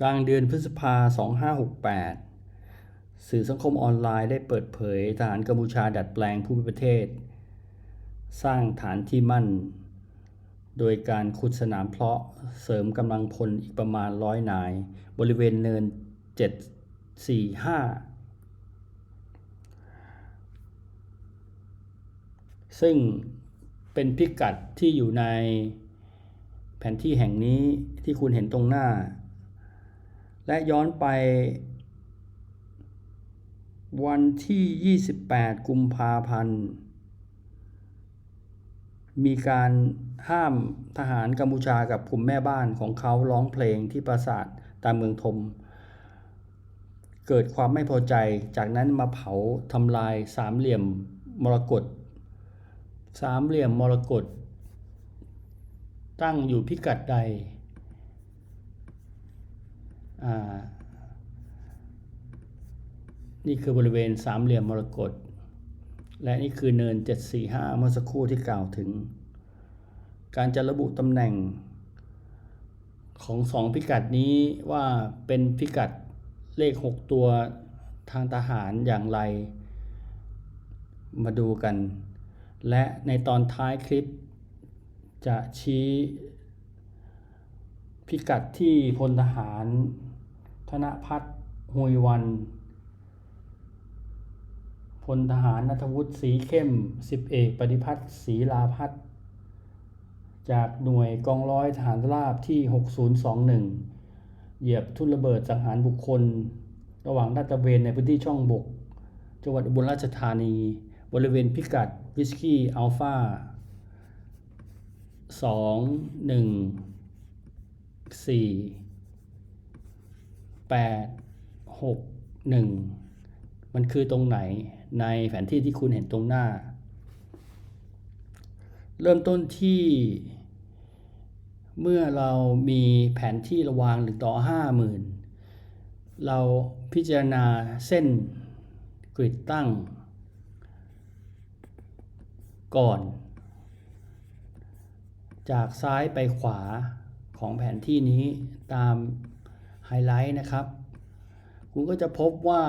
กลางเดือนพฤษภา 2568 สื่อสังคมออนไลน์ได้เปิดเผยทหารกัมพูชาดัดแปลงภูมิประเทศ สร้างฐานที่มั่น โดยการขุดสนามเพาะเสริมกำลังพลอีกประมาณร้อยนาย บริเวณเนิน 745 ซึ่งเป็นพิกัดที่อยู่ในแผนที่แห่งนี้ที่คุณเห็นตรงหน้า และย้อนไป วันที่ 28 กุมภาพันธ์ มีการห้ามทหารกัมพูชากับกลุ่มแม่บ้านของเขาร้องเพลงที่ปราสาทตามเมืองธมเกิดความไม่พอใจจากนั้นมาเผาทำลายสามเหลี่ยมมรกตสามเหลี่ยมมรกตตั้งอยู่พิกัดใด นี่คือบริเวณสามเหลี่ยมมรกตและนี่คือเนิน 745 เมื่อสักครู่ที่กล่าวถึง การจะระบุตำแหน่งของสองพิกัดนี้ว่าเป็นพิกัดเลข 6 ตัวทางทหารอย่างไร มาดูกัน และในตอนท้ายคลิปจะชี้ พิกัดที่พลทหาร ธนพัฒน์ฮุยวัน พลทหารนัทวุฒิสีเข้มสิบเอกปฏิพัฒน์ศรีลาพัฒน์จากหน่วยกองร้อยทหารราบที่ 6021 เหยียบทุ่นระเบิดสังหารบุคคล ระหว่างลาดตระเวนในพื้นที่ช่องบก จังหวัดอุบลราชธานี บริเวณพิกัดวิสกี้อัลฟาสองหนึ่ง สี่แปดหกหนึ่งมันคือตรงไหนในแผนที่ที่คุณเห็นตรงหน้า เริ่มต้นที่เมื่อเรามีแผนที่ระวางหรือต่อห้าหมื่นเราพิจารณาเส้นกริดตั้ง ก่อน จากซ้ายไปขวา ของแผนที่นี้ตามไฮไลท์นะครับ คุณก็จะพบว่า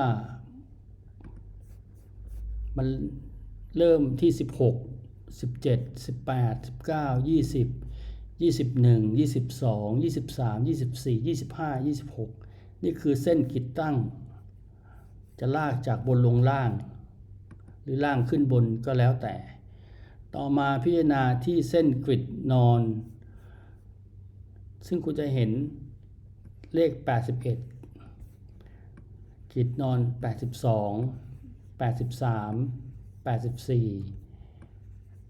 มันเริ่มที่ 16 17 18 19 20 21 22 23 24 25 26 นี่คือเส้นกิดตั้ง จะลากจากบนลงล่าง หรือล่างขึ้นบนก็แล้วแต่ ต่อมาพิจารณาที่เส้นกริดนอน ซึ่งคุณจะเห็นเลข 81กริดนอน 82 83 84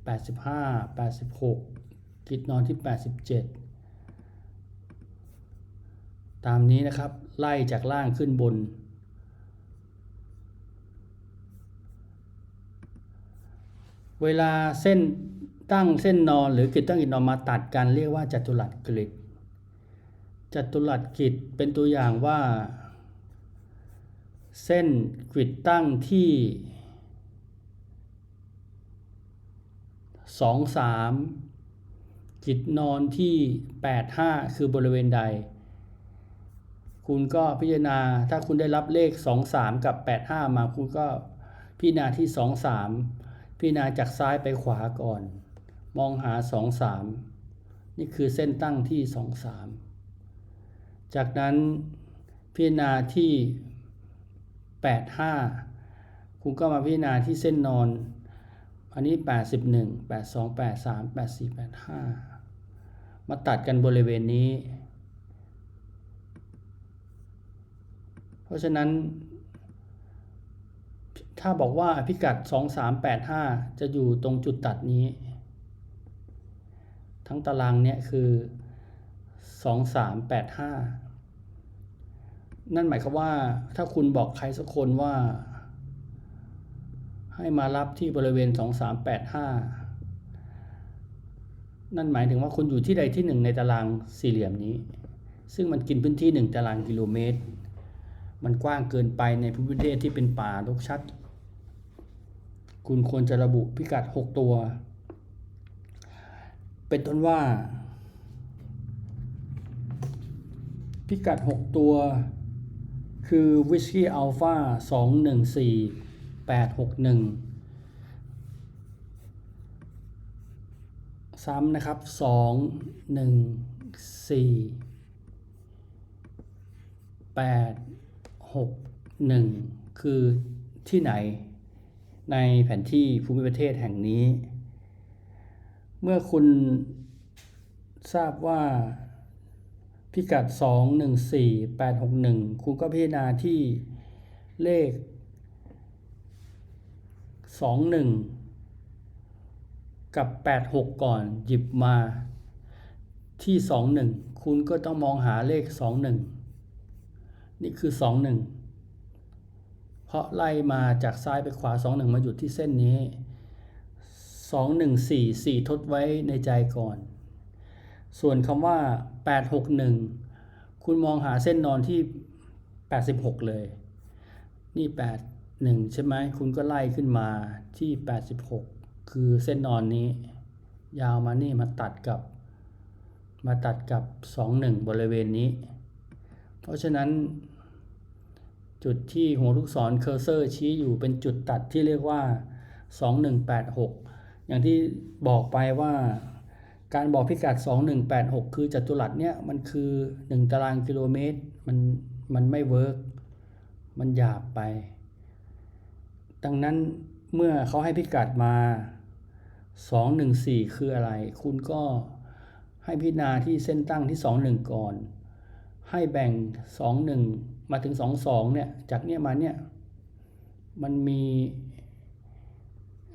85 86กริดนอนที่ 87 ตามนี้นะครับ ไล่จากล่างขึ้นบน เวลาเส้นตั้งเส้นนอนหรือกิดตั้งกิดนอนมาตัดกันเรียกว่าจัตุรัสกริด จัตุรัสกริดเป็นตัวอย่างว่า เส้นกริดตั้งที่สองสามกิดนอนที่แปดห้าคือบริเวณใด คุณก็พิจารณาถ้าคุณได้รับเลขสองสามกับแปดห้ามาคุณก็พิจารณาที่สองสามพิจารณาจากซ้ายไปขวาก่อน มองหาสองสามนี่คือเส้นตั้งที่สองสาม จากนั้นพิจารณาที่แปดห้าคุณก็มาพิจารณาที่เส้นนอน อันนี้ 81 82 83 84 85 มาตัดกันบริเวณนี้ เพราะฉะนั้น ถ้าบอกว่าพิกัด 2385 จะอยู่ตรงจุดตัดนี้ ทั้งตารางเนี่ยคือ 2385 นั่นหมายความว่าถ้าคุณบอกใครสักคนว่า ให้มารับที่บริเวณ 2385 นั่นหมายถึงว่าคุณอยู่ที่ใดที่หนึ่งในตารางสี่เหลี่ยมนี้ ซึ่งมันกินพื้นที่ 1 ตารางกิโลเมตร มันกว้างเกินไปในพื้นที่ที่เป็นป่ารกชัด คุณควรจะระบุพิกัด 6 ตัว เป็นต้นว่า พิกัด 6 ตัว คือ Whisky Alpha 214 861 ซ้ำนะครับ 2 1 4 8 6 1 คือที่ไหนในแผนที่ภูมิประเทศแห่งนี้ เมื่อคุณทราบว่า พิกัด 2 1 4 8 6 1 คุณก็พิจารณาที่เลข 2 1 กับ 8 6 ก่อนหยิบมาที่ 2 1 คุณก็ต้องมองหาเลข 2 1 นี่คือ 2 1 เพราะไล่มาจากซ้ายไปขวา 2 1 มาหยุดที่เส้นนี้ 2 1 4 4 ทดไว้ในใจก่อน ส่วนคำว่า 861 คุณมองหาเส้นนอนที่ 86 เลย นี่ 81 ใช่ไหมคุณก็ไล่ขึ้นมาที่ 86 คือเส้นนอนนี้ ยาวมานี่มาตัดกับ มาตัดกับ 21 บริเวณนี้ เพราะฉะนั้นจุดที่หัวลูกศรเคอร์เซอร์ชี้อยู่เป็นจุดตัดที่เรียกว่า 2186 อย่างที่บอกไปว่า การบอกพิกัด 2186 คือจัตุรัสเนี่ยมันคือ 1 ตารางกิโลเมตร มันมันไม่เวิร์กมันหยาบไป ดังนั้นเมื่อเขาให้พิกัดมา 214 คืออะไร คุณก็ให้พิจารณาที่เส้นตั้งที่ 21 ก่อน ให้แบ่ง 21 มาถึง 22 เนี่ย จากเนี่ยมาเนี่ย มันมี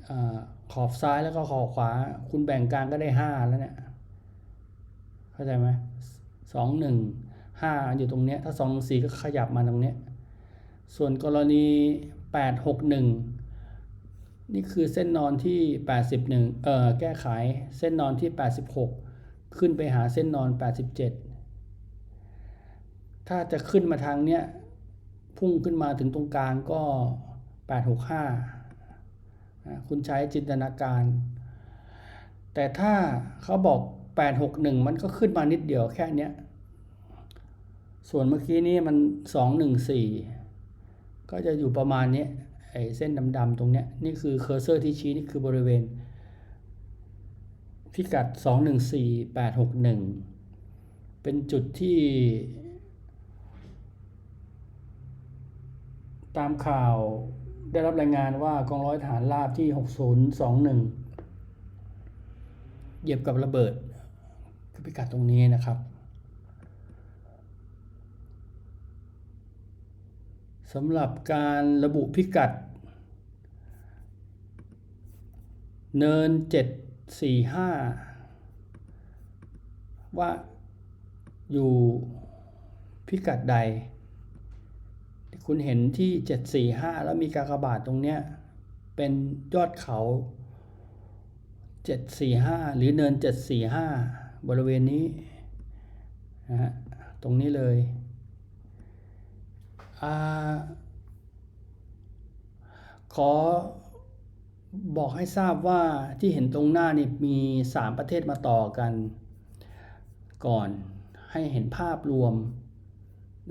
อา ขอบซ้ายแล้วก็ขอบขวา คุณแบ่งกลางก็ได้5แล้วเนี่ย เข้าใจไหมสองหนึ่งห้าอยู่ตรงเนี้ย ถ้าสองสี่ก็ขยับมาตรงเนี้ย ส่วนกรณีแปดหกหนึ่งนี่คือเส้นนอนที่แปดสิบหนึ่งเอ่อแก้ไขเส้นนอนที่แปดสิบหกขึ้นไปหาเส้นนอนแปดสิบเจ็ดถ้าจะขึ้นมาทางเนี้ยพุ่งขึ้นมาถึงตรงกลางก็แปดหกห้า คุณใช้จินตนาการ แต่ถ้าเขาบอก 861 มันก็ขึ้นมานิดเดียวแค่เนี้ยส่วนเมื่อกี้นี้มัน 214 ก็จะอยู่ประมาณนี้ไอ้เส้นดำๆตรงเนี้ยนี่คือเคอร์เซอร์ที่ชี้นี่คือบริเวณ พิกัด 214861 เป็นจุดที่ ตามข่าว ได้รับรายงานว่ากองร้อยฐานราบที่ 6021 เหยียบกับระเบิดคือพิกัดตรงนี้นะครับสำหรับการระบุพิกัด เนิน 745 ว่าอยู่พิกัดใด คุณเห็นที่ 745 แล้วมีกากบาทตรงเนี้ยเป็นยอดเขา 745 หรือเนิน 745 บริเวณนี้นะฮะตรงนี้เลยอขอบอกให้ทราบว่าที่เห็นตรงหน้านี่มี 3 ประเทศมาต่อกัน ก่อนให้เห็นภาพรวม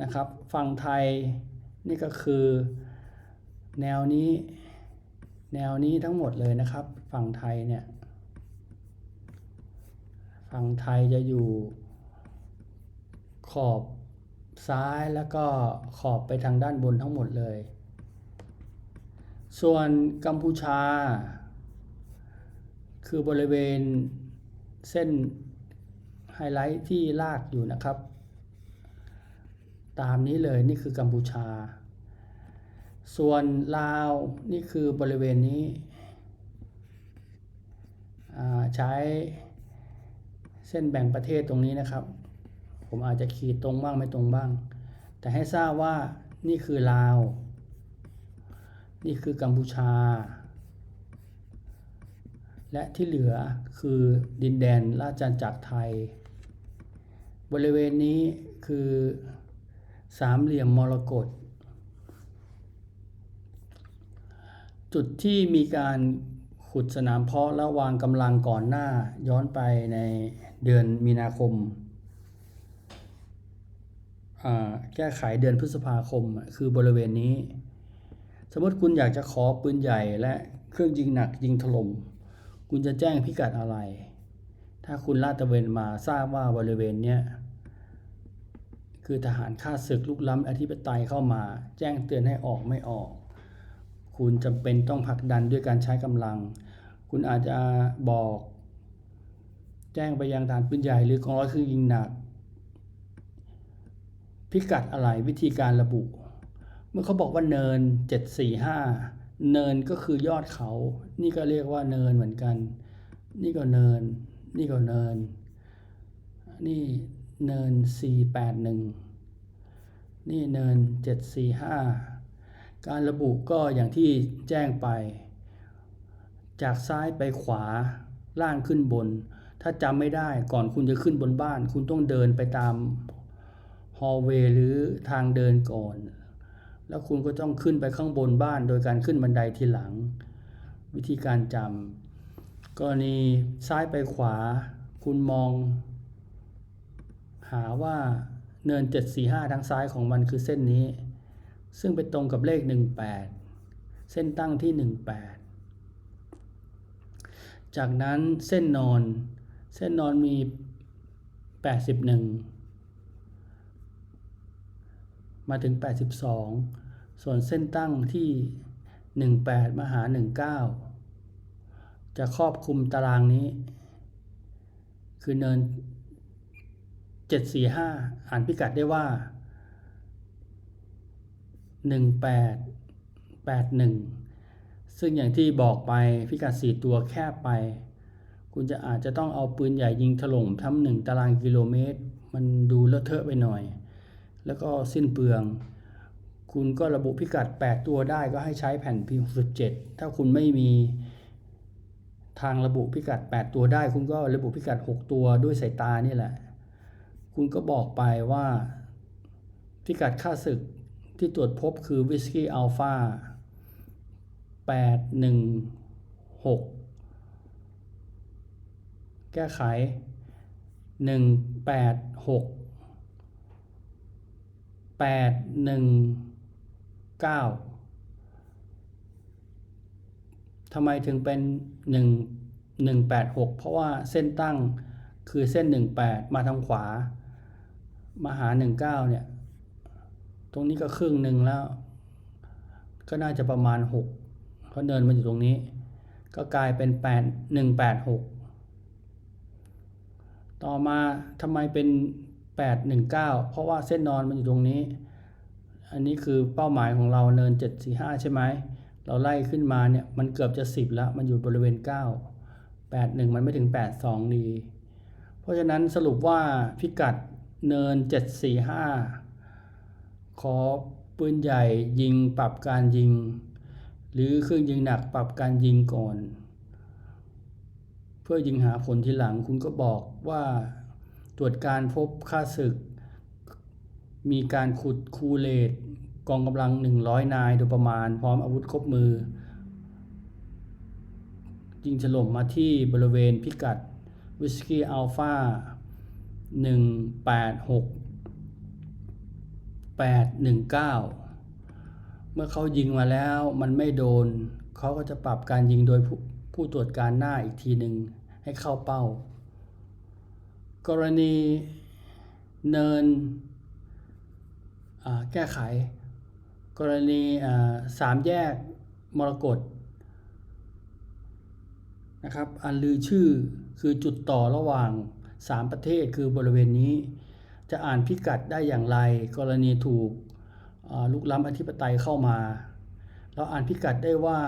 นะครับ ฝั่งไทย นี่ก็คือแนวนี้แนวนี้ทั้งหมดเลยนะครับ ฝั่งไทยเนี่ย ฝั่งไทยจะอยู่ขอบซ้ายแล้วก็ขอบไปทางด้านบนทั้งหมดเลย ส่วนกัมพูชา คือบริเวณเส้นไฮไลท์ที่ลากอยู่นะครับ ตามนี้เลยนี่คือกัมพูชา ส่วนลาวนี่คือบริเวณนี้ใช้เส้นแบ่งประเทศตรงนี้นะครับ ผมอาจจะขีดตรงบ้างไม่ตรงบ้าง แต่ให้ทราบว่านี่คือลาว นี่คือกัมพูชา และที่เหลือคือดินแดนราชอาณาจักรไทย บริเวณนี้คือ สามเหลี่ยมมรกตจุดที่มีการขุดสนามเพาะและวางกำลังก่อนหน้าย้อนไปในเดือนมีนาคม แก้ไขเดือนพฤษภาคมคือบริเวณนี้ สมมติคุณอยากจะขอปืนใหญ่และเครื่องยิงหนักยิงถล่มคุณจะแจ้งพิกัดอะไร ถ้าคุณลาดตระเวนมาทราบว่าบริเวณเนี้ย คือทหารข้าศึกลุกล้ำอธิปไตยเข้ามา แจ้งเตือนให้ออกไม่ออก คุณจำเป็นต้องผลักดันด้วยการใช้กำลัง คุณอาจจะบอก แจ้งไปยังฐานปืนใหญ่หรือกองร้อยคือยิงหนัก พิกัดอะไรวิธีการระบุ เมื่อเขาบอกว่าเนิน 745 เนินก็คือยอดเขา นี่ก็เรียกว่าเนินเหมือนกัน นี่ก็เนิน นี่ก็เนิน นี่ เนิน 481 นี่เนิน 745 การระบุก็อย่างที่แจ้งไป จากซ้ายไปขวาล่างขึ้นบน ถ้าจำไม่ได้ก่อนคุณจะขึ้นบนบ้าน คุณต้องเดินไปตามฮอลเวย์หรือทางเดินก่อน แล้วคุณก็ต้องขึ้นไปข้างบนบ้าน โดยการขึ้นบันไดทีหลัง วิธีการจำกรณีซ้ายไปขวา คุณมอง หาว่าเนิน 745 ทางซ้ายของมันคือเส้นนี้ ซึ่งไปตรงกับเลข 18 เส้นตั้งที่ 18 จากนั้นเส้นนอน เส้นนอนมี 81 มาถึง 82 ส่วนเส้นตั้งที่ 18 มาหา 19 จะครอบคลุมตารางนี้ คือเนิน 745 อ่านพิกัดได้ว่า 1881 ซึ่งอย่างที่บอกไปพิกัด 4 ตัวแคบไป คุณจะอาจจะต้องเอาปืนใหญ่ยิงถล่มทำหนึ่งตารางกิโลเมตร มันดูเลอะเทอะไปหน่อย แล้วก็สิ้นเปลือง คุณก็ระบุพิกัด 8 ตัวได้ก็ให้ใช้แผ่น P67 ถ้าคุณไม่มีทางระบุพิกัด 8 ตัวได้ คุณก็ระบุพิกัด 6 ตัวด้วยสายตานี่แหละ คุณก็บอกไปว่าพิกัดค่าศึกที่ตรวจพบคือวิสกี้อัลฟา816 แก้ไข 186 819ทำไมถึงเป็น 1 186 เพราะว่าเส้นตั้งคือเส้น 18 มาทางขวา มาหา19เก้าเนี่ย ตรงนี้ก็ครึ่งหนึ่งแล้ว ก็น่าจะประมาณ6เพราะเดินมาอยู่ตรงนี้ ก็กลายเป็น8 186ต่อมาทำไมเป็น819เก้าเพราะว่าเส้นนอนมันอยู่ตรงนี้ อันนี้คือเป้าหมายของเราเนิน745ใช่ไหมเราไล่ขึ้นมาเนี่ยมันเกือบจะ10แล้ว มันอยู่บริเวณ9 81มันไม่ถึง82ดี เพราะฉะนั้นสรุปว่าพิกัด เนิน 745 ขอปืนใหญ่ยิงปรับการยิง หรือเครื่องยิงหนักปรับการยิงก่อน เพื่อยิงหาผลทีหลังคุณก็บอกว่าตรวจการพบค่าศึก มีการขุดคูเลตกองกำลัง 100 นายโดยประมาณ พร้อมอาวุธครบมือ ยิงถล่มมาที่บริเวณพิกัดวิสกี้อัลฟา 186 819เมื่อเขายิงมาแล้วมันไม่โดน เขาก็จะปรับการยิงโดยผู้ผู้ตรวจการหน้าอีกทีหนึ่งให้เข้าเป้า กรณีเนินแก้ไข กรณีสามแยกมรกตนะครับอันลือชื่อคือจุดต่อระหว่าง 3 ประเทศคือบริเวณนี้ จะอ่านพิกัดได้อย่างไร กรณีถูกลุกล้ำอธิปไตยเข้ามา เราอ่านพิกัดได้ว่า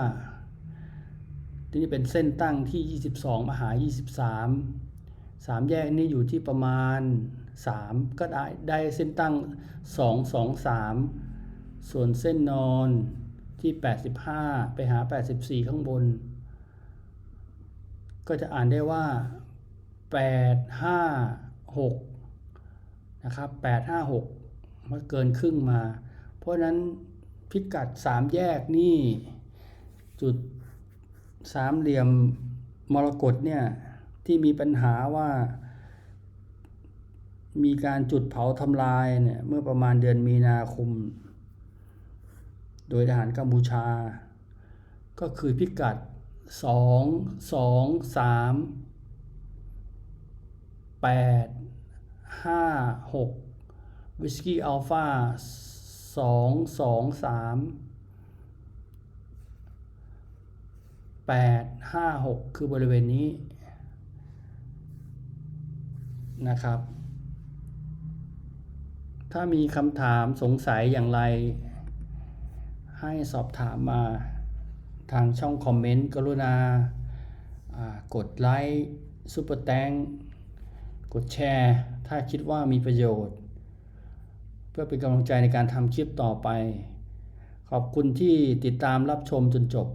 ที่นี่เป็นเส้นตั้งที่ 22 มหา 23 3 แยกนี้อยู่ที่ประมาณ 3 ก็ได้ได้เส้นตั้ง 2 2 3 ส่วนเส้นนอนที่ 85 ไปหา 84 ข้างบน ก็จะอ่านได้ว่า 856นะครับ856มันเกินครึ่งมา เพราะนั้นพิกัด 3 แยกนี่ จุดสามเหลี่ยมมรกตเนี่ย ที่มีปัญหาว่ามีการจุดเผาทำลายเนี่ยเมื่อประมาณเดือนมีนาคม โดยทหารกัมพูชา ก็คือพิกัด 2 2 3 8 5 6วิสกี้อัลฟา2 2 3 8 5 6 คือบริเวณนี้นะครับ ถ้ามีคำถามสงสัยอย่างไร ให้สอบถามมาทางช่องคอมเมนต์ กรุณากดไลค์ซุปเปอร์แตง กดแชร์ ถ้าคิดว่ามีประโยชน์ เพื่อเป็นกำลังใจในการทำคลิปต่อไป ขอบคุณที่ติดตามรับชมจนจบ